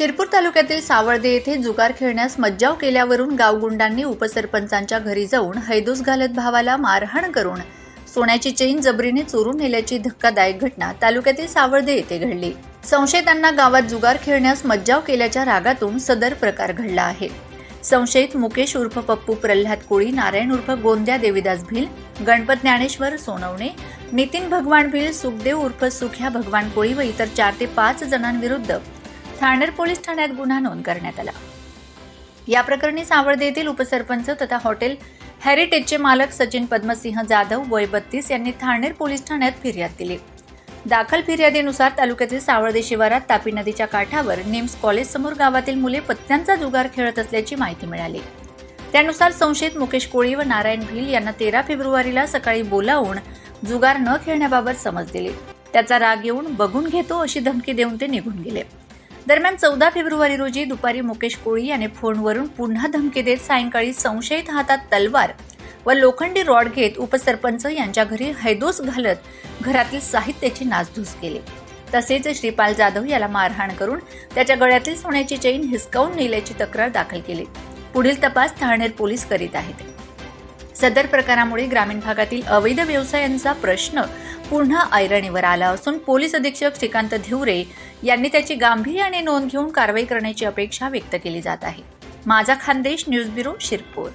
शिरपूर तालुक्यातील सावळदे येथे जुगार खेळण्यास मज्जाव केल्यावरून गावगुंडांनी उपसरपंचांच्या घरी जाऊन हैदूस घालत भावाला मारहाण करून सोन्याची चेन जबरीने चोरून नेल्याची धक्कादायक घटना तालुक्यातील सावळदे येथे घडली. संशयितांना गावात जुगार खेळण्यास मज्जाव केल्याच्या रागातून सदर प्रकार घडला आहे. संशयित मुकेश उर्फ पप्पू प्रल्हाद कोळी नारायण उर्फ गोंद्या देविदास भिल गणपत ज्ञानेश्वर सोनवणे नितीन भगवान भिल सुखदेव उर्फ सुख्या भगवान कोळी व इतर चार ते पाच जणांविरुद्ध ठाणेर पोलीस ठाण्यात गुन्हा नोंद करण्यात आला. या प्रकरणी सावळदे येथील उपसरपंच तथा हॉटेल हेरिटेजचे मालक सचिन पद्मसिंह जाधव वय बत्तीस यांनी ठाणेर पोलीस ठाण्यात फिर्याद दिली. दाखल फिर्यादीनुसार तालुक्यातील सावळदे शिवारात तापी नदीच्या काठावर निम्स कॉलेज समोर गावातील मुले पत्त्यांचा जुगार खेळत असल्याची माहिती मिळाली. त्यानुसार संशयित मुकेश कोळी व नारायण भिल यांना तेरा फेब्रुवारीला सकाळी बोलावून जुगार न खेळण्याबाबत समज दिली. त्याचा राग येऊन बघून घेतो अशी धमकी देऊन ते निघून गेले. दरम्यान चौदा फेब्रुवारी रोजी दुपारी मुकेश कोळी याने फोनवरून पुन्हा धमकी देत सायंकाळी संशयित हातात तलवार व लोखंडी रॉड घेत उपसरपंच यांच्या घरी हैदोस घालत घरातील साहित्याची नासधूस केली. तसेच श्रीपाल जाधव याला मारहाण करून त्याच्या गळ्यातील सोन्याची चेन हिसकावून नेल्याची तक्रार दाखल केली. पुढील तपास ठाणेर पोलीस करीत आहेत. सदर प्रकारामुळे ग्रामीण भागातील अवैध व्यवसायांचा प्रश्न पुन्हा ऐरणीवर आला असून पोलीस अधीक्षक श्रीकांत धिवरे यांनी त्याची गांभीर्याने नोंद घेऊन कारवाई करण्याची अपेक्षा व्यक्त केली जात आहे. माझा खानदेश न्यूज ब्युरो शिरपूर.